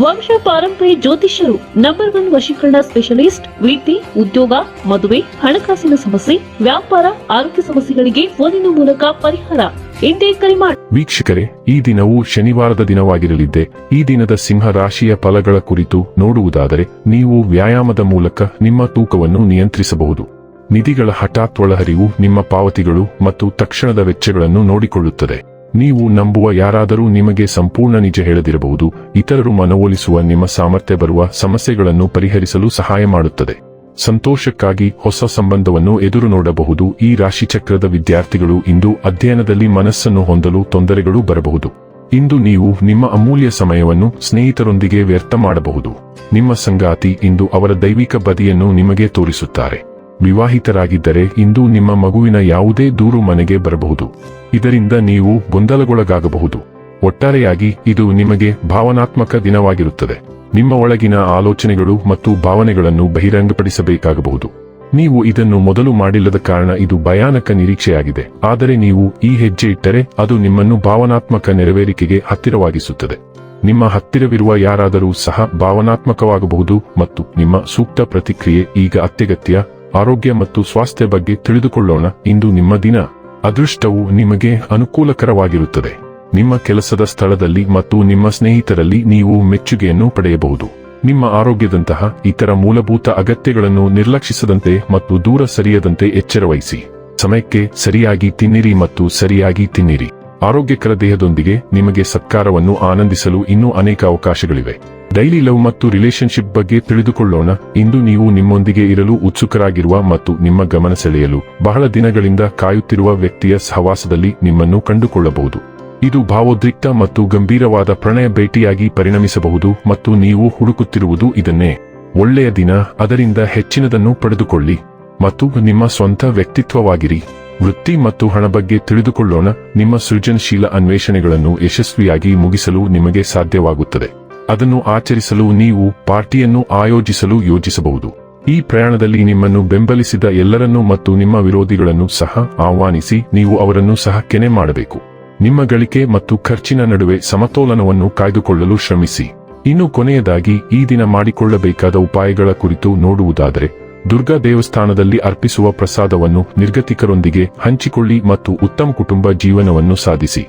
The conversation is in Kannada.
ವಂಶ ಪಾರಂಪರ್ಯ ಜ್ಯೋತಿಷ್ಯರು ನಂಬರ್ ಒನ್ ವಶೀಕರಣ ಸ್ಪೆಷಲಿಸ್ಟ್ ವಿದ್ಯೆ ಉದ್ಯೋಗ, ಮದುವೆ, ಹಣಕಾಸಿನ ಸಮಸ್ಯೆ, ವ್ಯಾಪಾರ, ಆರೋಗ್ಯ ಸಮಸ್ಯೆಗಳಿಗೆ ಫೋನಿನ ಮೂಲಕ ಪರಿಹಾರ. ಇಂದೇ ಕರೆ ಮಾಡಿ ವೀಕ್ಷಕರೇ, ಈ ದಿನವು ಶನಿವಾರದ ದಿನವಾಗಿರಲಿದ್ದೆ. ಈ ದಿನದ ಸಿಂಹ ರಾಶಿಯ ಫಲಗಳ ಕುರಿತು ನೋಡುವುದಾದರೆ, ನೀವು ವ್ಯಾಯಾಮದ ಮೂಲಕ ನಿಮ್ಮ ತೂಕವನ್ನು ನಿಯಂತ್ರಿಸಬಹುದು. ನಿಧಿಗಳ ಹಠಾತ್ ಒಳಹರಿವು ನಿಮ್ಮ ಪಾವತಿಗಳು ಮತ್ತು ತಕ್ಷಣದ ವೆಚ್ಚಗಳನ್ನು ನೋಡಿಕೊಳ್ಳುತ್ತದೆ. ನೀವು ನಂಬುವ ಯಾರಾದರೂ ನಿಮಗೆ ಸಂಪೂರ್ಣ ನಿಜ ಹೇಳದಿರಬಹುದು, ಇತರರು ಮನವೊಲಿಸುವ ನಿಮ್ಮ ಸಾಮರ್ಥ್ಯ ಬರುವ ಸಮಸ್ಯೆಗಳನ್ನು ಪರಿಹರಿಸಲು ಸಹಾಯ ಮಾಡುತ್ತದೆ. ಸಂತೋಷಕ್ಕಾಗಿ ಹೊಸ ಸಂಬಂಧವನ್ನು ಎದುರು ನೋಡಬಹುದು. ಈ ರಾಶಿಚಕ್ರದ ವಿದ್ಯಾರ್ಥಿಗಳು ಇಂದು ಅಧ್ಯಯನದಲ್ಲಿ ಮನಸ್ಸನ್ನು ಹೊಂದಲು ತೊಂದರೆಗಳು ಬರಬಹುದು. ಇಂದು ನೀವು ನಿಮ್ಮ ಅಮೂಲ್ಯ ಸಮಯವನ್ನು ಸ್ನೇಹಿತರೊಂದಿಗೆ ವ್ಯರ್ಥ ಮಾಡಬಹುದು. ನಿಮ್ಮ ಸಂಗಾತಿ ಇಂದು ಅವರ ದೈವಿಕ ಬದಿಯನ್ನು ನಿಮಗೆ ತೋರಿಸುತ್ತಾರೆ. ವಿವಾಹಿತರಾಗಿದ್ದರೆ ಇಂದು ನಿಮ್ಮ ಮಗುವಿನ ಯಾವುದೇ ದೂರು ಮನೆಗೆ ಬರಬಹುದು. ಇದರಿಂದ ನೀವು ಗೊಂದಲಗೊಳಗಾಗಬಹುದು. ಒಟ್ಟಾರೆಯಾಗಿ ಇದು ನಿಮಗೆ ಭಾವನಾತ್ಮಕ ದಿನವಾಗಿರುತ್ತದೆ. ನಿಮ್ಮ ಒಳಗಿನ ಆಲೋಚನೆಗಳು ಮತ್ತು ಭಾವನೆಗಳನ್ನು ಬಹಿರಂಗಪಡಿಸಬೇಕಾಗಬಹುದು. ನೀವು ಇದನ್ನು ಮೊದಲು ಮಾಡಿಲ್ಲದ ಕಾರಣ ಇದು ಭಯಾನಕ ನಿರೀಕ್ಷೆಯಾಗಿದೆ. ಆದರೆ ನೀವು ಈ ಹೆಜ್ಜೆ ಇಟ್ಟರೆ ಅದು ನಿಮ್ಮನ್ನು ಭಾವನಾತ್ಮಕ ನೆರವೇರಿಕೆಗೆ ಹತ್ತಿರವಾಗಿಸುತ್ತದೆ. ನಿಮ್ಮ ಹತ್ತಿರವಿರುವ ಯಾರಾದರೂ ಸಹ ಭಾವನಾತ್ಮಕವಾಗಬಹುದು ಮತ್ತು ನಿಮ್ಮ ಸೂಕ್ತ ಪ್ರತಿಕ್ರಿಯೆ ಈಗ ಅತ್ಯಗತ್ಯ. ಆರೋಗ್ಯ ಮತ್ತು ಸ್ವಾಸ್ಥ್ಯ ಬಗ್ಗೆ ತಿಳಿದುಕೊಳ್ಳೋಣ. ಇಂದು ನಿಮ್ಮ ದಿನ. ಅದೃಷ್ಟವು ನಿಮಗೆ ಅನುಕೂಲಕರವಾಗಿರುತ್ತದೆ. ನಿಮ್ಮ ಕೆಲಸದ ಸ್ಥಳದಲ್ಲಿ ಮತ್ತು ನಿಮ್ಮ ಸ್ನೇಹಿತರಲ್ಲಿ ನೀವು ಮೆಚ್ಚುಗೆಯನ್ನು ಪಡೆಯಬಹುದು. ನಿಮ್ಮ ಆರೋಗ್ಯದಂತಹ ಇತರ ಮೂಲಭೂತ ಅಗತ್ಯಗಳನ್ನು ನಿರ್ಲಕ್ಷಿಸದಂತೆ ಮತ್ತು ದೂರ ಸರಿಯದಂತೆ ಎಚ್ಚರವಹಿಸಿ. ಸಮಯಕ್ಕೆ ಸರಿಯಾಗಿ ತಿನ್ನಿರಿ ಮತ್ತು ಸರಿಯಾಗಿ ತಿನ್ನಿರಿ. ಆರೋಗ್ಯಕರ ದೇಹದೊಂದಿಗೆ ನಿಮಗೆ ಸತ್ಕಾರವನ್ನು ಆನಂದಿಸಲು ಇನ್ನೂ ಅನೇಕ ಅವಕಾಶಗಳಿವೆ. ಡೈಲಿ ಲವ್ ಮತ್ತು ರಿಲೇಶನ್ಶಿಪ್ ಬಗ್ಗೆ ತಿಳಿದುಕೊಳ್ಳೋಣ. ಇಂದು ನೀವು ನಿಮ್ಮೊಂದಿಗೆ ಇರಲು ಉತ್ಸುಕರಾಗಿರುವ ಮತ್ತು ನಿಮ್ಮ ಗಮನ ಸೆಳೆಯಲು ಬಹಳ ದಿನಗಳಿಂದ ಕಾಯುತ್ತಿರುವ ವ್ಯಕ್ತಿಯ ಸಹವಾಸದಲ್ಲಿ ನಿಮ್ಮನ್ನು ಕಂಡುಕೊಳ್ಳಬಹುದು. ಇದು ಭಾವೋದ್ರಿಕ್ತ ಮತ್ತು ಗಂಭೀರವಾದ ಪ್ರಣಯ ಭೇಟಿಯಾಗಿ ಪರಿಣಮಿಸಬಹುದು ಮತ್ತು ನೀವು ಹುಡುಕುತ್ತಿರುವುದು ಇದನ್ನೇ. ಒಳ್ಳೆಯ ದಿನ, ಅದರಿಂದ ಹೆಚ್ಚಿನದನ್ನು ಪಡೆದುಕೊಳ್ಳಿ ಮತ್ತು ನಿಮ್ಮ ಸ್ವಂತ ವ್ಯಕ್ತಿತ್ವವಾಗಿರಿ. ವೃತ್ತಿ ಮತ್ತು ಹಣ ಬಗ್ಗೆ ತಿಳಿದುಕೊಳ್ಳೋಣ. ನಿಮ್ಮ ಸೃಜನಶೀಲ ಅನ್ವೇಷಣೆಗಳನ್ನು ಯಶಸ್ವಿಯಾಗಿ ಮುಗಿಸಲು ನಿಮಗೆ ಸಾಧ್ಯವಾಗುತ್ತದೆ. ಅದನ್ನು ಆಚರಿಸಲು ನೀವು ಪಾರ್ಟಿಯನ್ನು ಆಯೋಜಿಸಲು ಯೋಜಿಸಬಹುದು. ಈ ಪ್ರಯಾಣದಲ್ಲಿ ನಿಮ್ಮನ್ನು ಬೆಂಬಲಿಸಿದ ಎಲ್ಲರನ್ನೂ ಮತ್ತು ನಿಮ್ಮ ವಿರೋಧಿಗಳನ್ನು ಸಹ ಆಹ್ವಾನಿಸಿ ನೀವು ಅವರನ್ನು ಸಹ ಕೆನೆ ಮಾಡಬೇಕು. ನಿಮ್ಮ ಗಳಿಕೆ ಮತ್ತು ಖರ್ಚಿನ ನಡುವೆ ಸಮತೋಲನವನ್ನು ಕಾಯ್ದುಕೊಳ್ಳಲು ಶ್ರಮಿಸಿ. ಇನ್ನು ಕೊನೆಯದಾಗಿ, ಈ ದಿನ ಮಾಡಿಕೊಳ್ಳಬೇಕಾದ ಉಪಾಯಗಳ ಕುರಿತು ನೋಡುವುದಾದರೆ, ದುರ್ಗಾ ದೇವಸ್ಥಾನದಲ್ಲಿ ಅರ್ಪಿಸುವ ಪ್ರಸಾದವನ್ನು ನಿರ್ಗತಿಕರೊಂದಿಗೆ ಹಂಚಿಕೊಳ್ಳಿ ಮತ್ತು ಉತ್ತಮ ಕುಟುಂಬ ಜೀವನವನ್ನು ಸಾಧಿಸಿ.